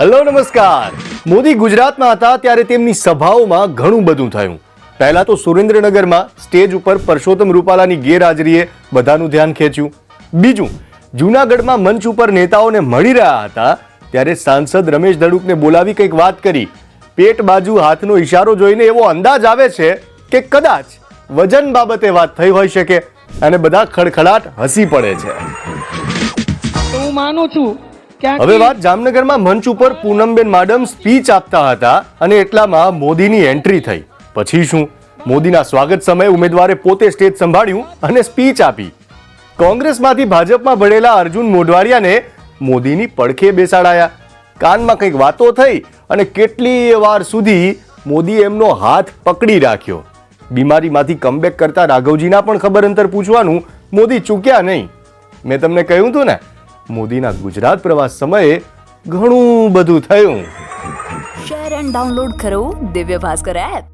Hello, નમસ્કાર. મોદી ગુજરાતમાં હતા ત્યારે તેમની સભાઓમાં ઘણું બધું થયું. પહેલા તો સુરેન્દ્રનગરમાં સ્ટેજ ઉપર પરસોત્તમ રૂપાલાની ગેરહાજરીએ બધાનું ધ્યાન ખેંચ્યું. બીજું, જૂનાગઢમાં મંચ ઉપર નેતાઓને મળી રહ્યા હતા ત્યારે સાંસદ રમેશ ધડુકને બોલાવી કંઈક વાત કરી. પેટ બાજુ હાથનો ઇશારો જોઈને એવો અંદાજ આવે છે કે કદાચ વજન બાબતે વાત થઈ હોઈ શકે અને બધા ખડખડાટ હસી પડે છે. હું માનું છું હવે વાત જામનગરમાં મંચ ઉપર પૂનમબેન માડમ સ્પીચ આપતા હતા અને એટલામાં મોદીની એન્ટ્રી થઈ. પછી શું? મોદીના સ્વાગત સમયે ઉમેદવારે પોતે સ્ટેજ સંભાળ્યું અને સ્પીચ આપી. કોંગ્રેસમાંથી ભાજપમાં ભળેલા અર્જુન મોઢવાડિયાને મોદીની પડખે બેસાડાયા. કાનમાં કંઈક વાતો થઈ અને કેટલી વાર સુધી મોદી એમનો હાથ પકડી રાખ્યો. બીમારીમાંથી કમબેક કરતા રાઘવજીના પણ ખબર અંતર પૂછવાનું મોદી ચૂક્યા નહીં. મેં તમને કહ્યું હતું ને મોદીના ગુજરાત પ્રવાસ સમયે ઘણું બધું થયું. શેર એન્ડ ડાઉનલોડ કરો દિવ્ય ભાસ્કર એપ.